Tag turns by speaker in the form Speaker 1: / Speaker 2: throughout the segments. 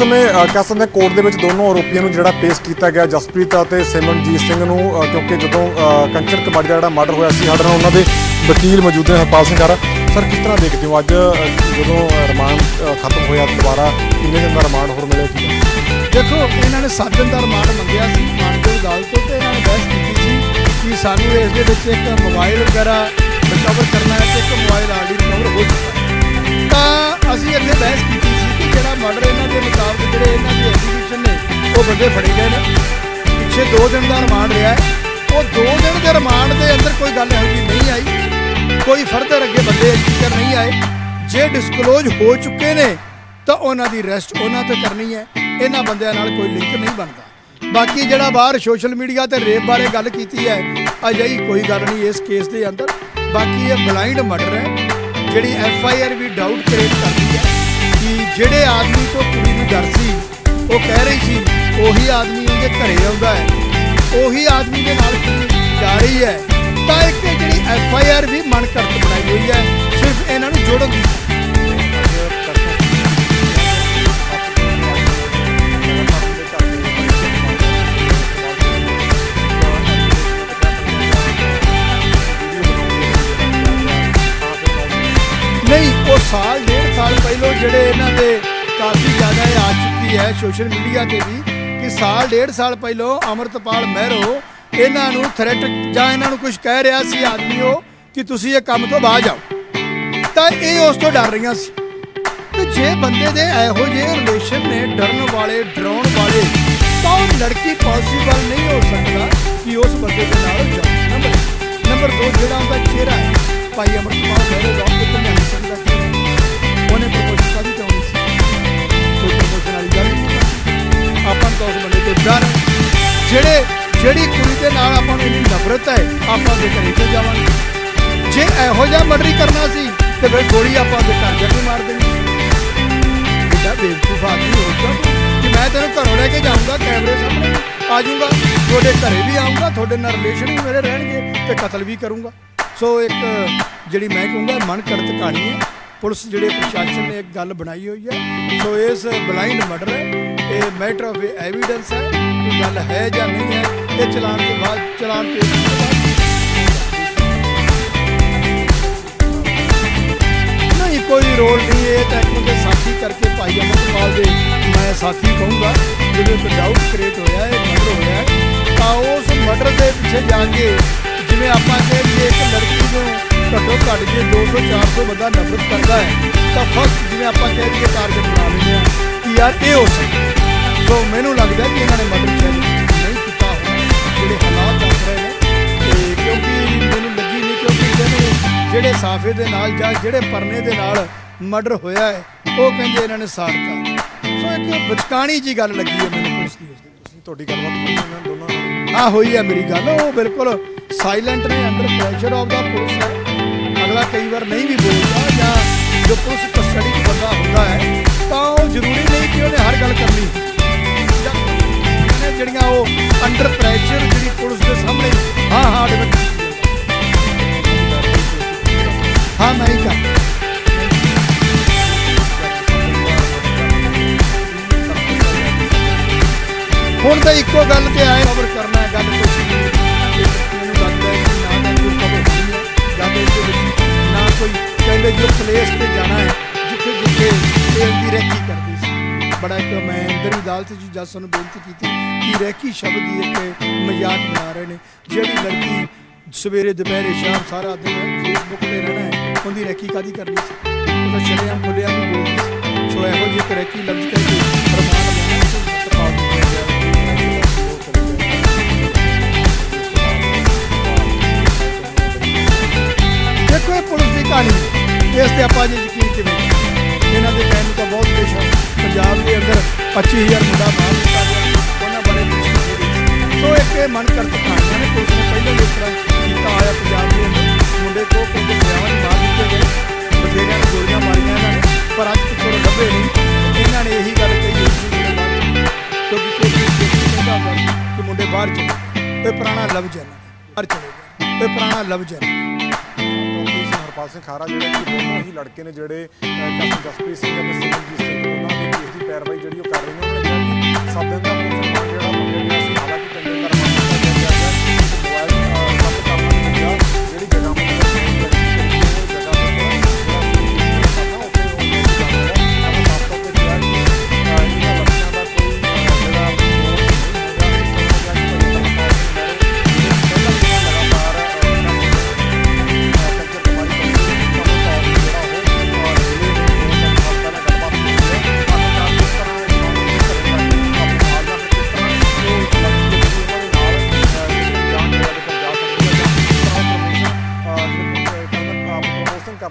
Speaker 1: ਸਮੇਂ ਕਹਿ ਸਕਦੇ ਕੋਰਟ ਦੇ ਵਿੱਚ ਦੋਨੋਂ ਆਰੋਪੀਆਂ ਨੂੰ ਜਿਹੜਾ ਪੇਸ਼ ਕੀਤਾ ਗਿਆ ਜਸਪ੍ਰੀਤ ਅਤੇ ਸਿਮਰਨਜੀਤ ਸਿੰਘ ਨੂੰ ਕਿਉਂਕਿ ਜਦੋਂ ਅ, ਕੰਚਨ ਕਬਾੜੀ ਦਾ ਜਿਹੜਾ ਮਰਡਰ ਹੋਇਆ ਸੀ ਸਾਡੇ ਨਾਲ ਉਹਨਾਂ ਦੇ ਵਕੀਲ ਮੌਜੂਦ ਨੇ ਹਰਪਾਲ ਸਿੰਘ ਖਾਰਾ ਸਰ ਕਿਸ ਤਰ੍ਹਾਂ ਦੇਖਦੇ ਹੋ ਅੱਜ ਜਦੋਂ ਰਿਮਾਂਡ ਖਤਮ ਹੋਇਆ ਦੁਬਾਰਾ ਕਿੰਨੇ ਦਿਨ ਦਾ ਰਿਮਾਂਡ ਹੋਰ ਮਿਲਿਆ ਕੀ
Speaker 2: ਦੇਖੋ ਇਹਨਾਂ ਨੇ 7 ਦਿਨ ਦਾ ਰਿਮਾਂਡ ਮੰਗਿਆ ਸੀ ਮਾਨਯੋਗ ਅਦਾਲਤ ਤੋਂ ਤੇ ਇਹਨਾਂ ਨੇ ਬਹਿਸ ਕੀਤੀ ਸੀ ਕਿ ਸਾਨੂੰ ਇਸ ਦੇ ਵਿੱਚ ਇੱਕ ਮੋਬਾਈਲ ਵਗੈਰਾ ਰਿਕਵਰ ਕਰਨਾ ਹੈ ਤੇ ਇੱਕ ਮੋਬਾਈਲ ਆਲਰੇਡੀ ਰਿਕਵਰ ਹੋ ਚੁੱਕਾ ਤਾਂ ਅਸੀਂ ਇੱਥੇ ਬਹਿਸ ਕੀਤੀ ਜਿਹੜਾ ਮਰਡਰ ਇਹਨਾਂ ਦੇ ਮੁਤਾਬਕ ਜਿਹੜੇ ਇਹਨਾਂ ਦੇ ਐਗਜ਼ੀਕਿਊਸ਼ਨ ਨੇ, ਉਹ ਬੰਦੇ ਫੜੇ ਗਏ ਨੇ। ਪਿੱਛੇ 2 ਦਿਨ ਦਾ ਰਿਮਾਂਡ ਰਿਹਾ ਹੈ। ਉਹ 2 ਦਿਨ ਦੇ ਰਿਮਾਂਡ ਦੇ ਅੰਦਰ ਕੋਈ ਗੱਲ ਇਹੋ ਜਿਹੀ ਨਹੀਂ ਆਈ। ਕੋਈ ਫਰਦਰ ਅੱਗੇ ਬੰਦੇ ਜ਼ਿਕਰ ਨਹੀਂ ਆਏ। ਜੇ ਡਿਸਕਲੋਜ਼ ਹੋ ਚੁੱਕੇ ਨੇ, ਤਾਂ ਉਹਨਾਂ ਦੀ ਰੈਸਟ ਉਹਨਾਂ ਤੇ ਕਰਨੀ ਹੈ। ਇਹਨਾਂ ਬੰਦਿਆਂ ਨਾਲ ਕੋਈ ਲਿੰਕ ਨਹੀਂ ਬਣਦਾ। ਬਾਕੀ ਜਿਹੜਾ ਬਾਹਰ ਸੋਸ਼ਲ ਮੀਡੀਆ ਤੇ ਰੇਪ ਬਾਰੇ ਗੱਲ ਕੀਤੀ ਹੈ, ਅਜਿਹੀ ਕੋਈ ਗੱਲ ਨਹੀਂ ਇਸ ਕੇਸ ਦੇ ਅੰਦਰ। ਬਾਕੀ ਇਹ ਬਲਾਈਂਡ ਮਰਡਰ ਹੈ, ਜਿਹੜੀ ਐਫ ਆਈ ਆਰ ਵੀ ਡਾਊਟ ਕ੍ਰੀਏਟ ਕਰਦੀ ਹੈ। ਕਿ ਜਿਹੜੇ ਆਦਮੀ ਤੋਂ ਕੁੜੀ ਨੂੰ ਡਰ ਸੀ, ਉਹ ਕਹਿ ਰਹੀ ਸੀ, ਉਹੀ ਆਦਮੀ ਉਹਦੇ ਘਰੇ ਆਉਂਦਾ ਹੈ। ਉਹੀ ਆਦਮੀ ਦੇ ਨਾਲ ਕੁੜੀ ਜਾ ਰਹੀ ਹੈ। ਤਾਂ ਇੱਕ ਜਿਹੜੀ ਐਫ ਆਈ ਆਰ ਵੀ ਮਨਕਰਤ ਬਣਾਈ ਹੋਈ ਹੈ, ਸਿਰਫ ਇਹਨਾਂ ਨੂੰ ਜੋੜਨ ਦੀ। ਜਿਹੜੇ ਇਹਨਾਂ ਦੇ ਕਾਫੀ ਜ਼ਿਆਦਾ ਇਹ ਆ ਚੁੱਕੀ ਹੈ ਸੋਸ਼ਲ ਮੀਡੀਆ ਤੇ ਵੀ, ਕਿ ਸਾਲ, ਡੇਢ ਸਾਲ ਪਹਿਲਾਂ ਅਮਰਤਪਾਲ ਮਹਿਰੋ ਇਹਨਾਂ ਨੂੰ ਥ੍ਰੈਟ ਜਾਂ ਇਹਨਾਂ ਨੂੰ ਕੁਝ ਕਹਿ ਰਿਹਾ ਸੀ ਆਦਮੀ ਉਹ ਕਿ ਤੁਸੀਂ ਇਹ ਕੰਮ ਤੋਂ ਬਾਹਰ ਜਾਓ। ਤਾਂ ਇਹ ਉਸ ਤੋਂ ਡਰ ਰਹੀਆਂ ਸੀ। ਤੇ ਜੇ ਬੰਦੇ ਦੇ ਇਹੋ ਜਿਹੇ ਰਿਲੇਸ਼ਨ ਨੇ ਡਰਨ ਵਾਲੇ, ਡਰਾਉਣ ਵਾਲੇ, ਤਾਂ ਉਹ ਲੜਕੀ ਪੋਸੀਬਲ ਨਹੀਂ ਹੋ ਸਕਦਾ ਕਿ ਉਸ ਬੰਦੇ ਦੇ ਨਾਲ ਜਾਵੇ ਨੰਬਰ ਨੰਬਰ 2 ਜਿਹੜਾ ਉਹਦਾ ਚਿਹਰਾ ਹੈ, ਭਾਈ ਅਮਰਪਾਲ ਮਹਿਰੋ ਦਾ ਦਾ ਡਰ। ਜਿਹੜੇ ਜਿਹੜੀ ਕੁੜੀ ਦੇ ਨਾਲ ਆਪਾਂ ਨੂੰ ਇੰਨੀ ਨਫ਼ਰਤ ਹੈ, ਆਪਾਂ ਦੇ ਘਰੇ 'ਤੇ ਜਾਵਾਂਗੇ? ਜੇ ਇਹੋ ਜਿਹਾ ਮਰਡਰ ਕਰਨਾ ਸੀ, ਤੇ ਫਿਰ ਗੋਲੀ ਆਪਾਂ ਦੇ ਘਰ ਜਾ ਕੇ ਮਾਰ ਦੇਣੀ। ਕਿੱਡਾ ਬੇਵਕੂਫ ਆਦਮੀ ਹੋ ਗਿਆ ਕਿ ਮੈਂ ਤੈਨੂੰ ਘਰੋਂ ਲੈ ਕੇ ਜਾਊਂਗਾ, ਕੈਮਰੇ ਸਾਹਮਣੇ ਆ ਜਾਊਂਗਾ। ਤੁਹਾਡੇ ਘਰੇ ਵੀ ਆਊਂਗਾ, ਤੁਹਾਡੇ ਨਾਲ ਰਿਲੇਸ਼ਨ ਵੀ ਮੇਰੇ ਰਹਿਣਗੇ ਤੇ ਕਤਲ ਵੀ ਕਰੂੰਗਾ। ਸੋ ਇੱਕ, ਜਿਹੜੀ ਮੈਂ ਕਹੂੰਗਾ, ਮਨ ਕਰਤ ਕਹਾਣੀ ਹੈ। ਪੁਲਿਸ ਜਿਹੜੇ ਪ੍ਰਸ਼ਾਸਨ ਨੇ ਇੱਕ ਗੱਲ ਬਣਾਈ ਹੋਈ ਹੈ। ਸੋ ਇਸ ਬਲਾਈਂਡ ਮਰਡਰ ਹੈ। ਇਹ ਮੈਟਰ ਆਫ ਐਵੀਡੈਂਸ ਹੈ ਕਿ ਗੱਲ ਹੈ ਜਾਂ ਨਹੀਂ ਹੈ। ਇਹ ਚਲਾਨ ਦੇ ਬਾਅਦ ਚਲਾਨ ਪੇਸ਼ ਕੋਈ ਰੋਲ ਨਹੀਂ। ਇਹ ਤਾਂ ਇੱਕ ਦੇ ਸਾਥੀ ਕਰਕੇ ਭਾਈ ਅਮਰਪਾਲ ਦੇ ਮੈਂ ਸਾਥੀ ਕਹੂੰਗਾ। ਜਿਹਦੇ ਤੇ ਡਾਊਟ ਕ੍ਰੀਏਟ ਹੋਇਆ ਹੈ ਮਰਡਰ ਹੋਇਆ ਹੈ। ਤਾਂ ਉਸ ਮਰਡਰ ਦੇ ਪਿੱਛੇ ਜਾ ਕੇ ਜਿਵੇਂ ਆਪਾਂ ਕਹਿੰਦੇ ਇੱਕ ਲੜਕੀ ਨੂੰ ਘੱਟੋ ਘੱਟ ਜੇ 200 400 ਬੰਦਾ ਨਫ਼ਰਤ ਕਰਦਾ ਹੈ ਤਾਂ ਫਸਟ ਜਿਵੇਂ ਆਪਾਂ ਕਹਿ ਦਈਏ ਟਾਰਗੇਟ ਬਣਾ ਲੈਂਦੇ ਆ ਕਿ ਯਾਰ ਇਹ ਹੋ ਸਕਦਾ ਸੋ ਮੈਨੂੰ ਲੱਗਦਾ ਕਿ ਇਹਨਾਂ ਨੇ ਮਰਡਰ ਸ਼ਾਇਦ ਨਹੀਂ ਕੀਤਾ ਹੋਣਾ। ਜਿਹੜੇ ਹਾਲਾਤ ਦੱਸ ਰਹੇ ਨੇ ਤੇ ਕਿਉਂਕਿ ਮੈਨੂੰ ਲੱਗੀ ਨਹੀਂ ਕਿਉਂਕਿ ਇਹਨੇ ਜਿਹੜੇ ਸਾਫੇ ਦੇ ਨਾਲ ਜਾਂ ਜਿਹੜੇ ਪਰਨੇ ਦੇ ਨਾਲ ਮਰਡਰ ਹੋਇਆ ਹੈ ਉਹ ਕਹਿੰਦੇ ਇਹਨਾਂ ਨੇ ਸਾੜਤਾ ਸੋ ਇੱਕ ਬਚਕਾਣੀ ਜੀ ਗੱਲ ਲੱਗੀ ਹੈ ਮੈਨੂੰ ਪੁਲਿਸ ਦੀ। ਉਸ ਦੀ
Speaker 1: ਤੁਸੀਂ ਤੁਹਾਡੀ ਗੱਲਬਾਤ ਹੋਈ ਇਹਨਾਂ ਦੋਨਾਂ ਨਾਲ?
Speaker 2: ਆ ਹੋਈ ਹੈ ਮੇਰੀ ਗੱਲ। ਉਹ ਬਿਲਕੁਲ ਸਾਇਲੈਂਟ ਨੇ under pressure of the police ਹੈ। ਅਗਲਾ ਕਈ ਵਾਰ ਨਹੀਂ ਵੀ ਬੋਲਦਾ ਜਾਂ ਜੋ ਪੁਲਿਸ ਕਸਟਡੀ 'ਚ ਬੰਦਾ ਹੁੰਦਾ ਹੈ, ਤਾਂ ਉਹ ਜ਼ਰੂਰੀ ਨਹੀਂ ਕਿ ਉਹਨੇ ਹਰ ਗੱਲ ਕਰਨੀ। ਜਿਹੜੀਆਂ ਉਹ ਅੰਡਰ ਪ੍ਰੈਸ਼ਰ ਜਿਹੜੀ ਪੁਲਿਸ ਦੇ ਸਾਹਮਣੇ ਹਾਂ ਹਾਂ ਡਿਬੇਟ ਹਾਂ, ਮੈਂ ਹੀ ਕਰ ਹੁਣ ਤਾਂ ਇੱਕੋ ਗੱਲ ਤੇ ਆਏ ਕਵਰ ਕਰਨਾ ਕਹਿੰਦੇ ਜੋ ਪਲੇਸ ਤੇ ਜਾਣਾ ਹੈ, ਜਿੱਥੇ ਜਿੱਥੇ ਇਹ ਦੀ ਰੈਕੀ ਕਰਦੀ ਸੀ। ਬੜਾ ਇੱਕ ਮੈਂ ਅੰਦਰ ਅਦਾਲਤ ਜੀ ਜੱਜ ਨੂੰ ਬੇਨਤੀ ਕੀਤੀ ਕਿ ਰੈਕੀ ਸ਼ਬਦ ਦੀ ਇੱਕ ਮਜ਼ਾਕ ਬਣਾ ਰਹੇ ਨੇ। ਜਿਹੜੀ ਲੜਕੀ ਸਵੇਰੇ ਦੁਪਹਿਰੇ ਸ਼ਾਮ ਸਾਰਾ ਦਿਨ ਫੇਸਬੁੱਕ ਤੇ ਰਹਿਣਾ ਹੈ, ਉਹਦੀ ਰੈਕੀ ਕਾਦੀ ਕਰਨੀ ਸੀ? ਉਹਦਾ ਸ਼ਰੇਆਮ ਖੁੱਲਿਆ ਵੀ ਬੋਲਦੀ ਸੋ। ਇਹੋ ਜਿਹੀ ਇੱਕ ਰੈਕੀ ਲਫ਼ਜ਼ ਕਹਿ ਤੇ ਆਪਾਂ ਜੇ ਯਕੀਨ ਕਿਵੇਂ ਇਹਨਾਂ ਦੇ ਕਹਿਣ ਨੂੰ ਤਾਂ ਬਹੁਤ ਕੁਛ ਹੈ। ਪੰਜਾਬ ਦੇ ਅੰਦਰ 25000 ਮੁੰਡਾ ਮਾਰ ਦਿੱਤਾ ਗਿਆ। ਉਹਨਾਂ ਬਾਰੇ ਸੋ ਇੱਕ ਇਹ ਮਨ ਕਰਤ ਕਹਾਣੀਆਂ ਨੇ, ਪੁਲਿਸ ਨੇ ਪਹਿਲਾਂ ਇਸ ਤਰ੍ਹਾਂ ਕੀਤਾ ਆਇਆ ਪੰਜਾਬ ਦੇ ਅੰਦਰ। ਮੁੰਡੇ ਕੋ ਕਹਿੰਦੇ ਦਰਿਆਵਾਂ 'ਚ ਦਿੱਤੇ ਗਏ। ਬਥੇਰਿਆਂ ਨੇ ਗੋਲੀਆਂ ਮਾਰੀਆਂ ਇਹਨਾਂ ਨੇ। ਪਰ ਅੱਜ ਤੱਕ ਲੱਭੇ ਨਹੀਂ। ਇਹਨਾਂ ਨੇ ਇਹੀ ਗੱਲ ਕਹੀ ਮੁੰਡੇ ਬਾਹਰ ਚਲੇ ਕਿਉਂਕਿ ਕੋਈ ਕਹਿੰਦਾ ਹੁੰਦਾ ਕਿ ਮੁੰਡੇ ਬਾਹਰ ਚਲੇ ਇਹ ਪੁਰਾਣਾ ਲਫ਼ਜ਼ ਹੈ ਇਹਨਾਂ ਬਾਹਰ ਚਲੇ ਗਏ ਇਹ ਪੁਰਾਣਾ ਲਫ਼ਜ਼ ਹੈ ਇਹਨਾਂ
Speaker 1: ਸਿੰਘ ਖਾਰਾ ਜਿਹੜੇ ਕਿ ਦੋਨੋਂ ਹੀ ਲੜਕੇ ਨੇ ਜਿਹੜੇ ਕੈਪਟਨ ਜਸਪ੍ਰੀਤ ਸਿੰਘ ਅਤੇ ਸਿਮਰਨਜੀਤ ਸਿੰਘ, ਉਹਨਾਂ ਦੇ ਕੇਸ ਦੀ ਪੈਰਵਾਈ ਜਿਹੜੀ ਉਹ ਕਰ ਰਹੀ ਨੇ, ਉਹਨਾਂ ਨੇ ਕਿਹਾ ਕਿ ਸੱਤ ਦਿਨ ਦਾ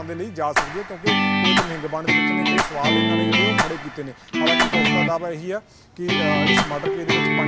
Speaker 1: ਦੇ ਲਈ ਜਾ ਸਕਦੀ ਹੈ ਕਿਉਂਕਿ ਕੋਈ ਮਹਿੰਗ ਦੇ ਵਿੱਚ ਨੇ ਇਹ ਸਵਾਲ ਇਹਨਾਂ ਨੇ ਜਿਹੜੇ ਉਹ ਖੜੇ ਕੀਤੇ ਨੇ। ਹਾਲਾਂਕਿ ਪੁਲਿਸ ਦਾ ਦਾਅਵਾ ਇਹੀ ਆ ਕਿ ਅਹ, ਇਸ ਮਰਡਰ ਕੇਸ ਦੇ ਵਿੱਚ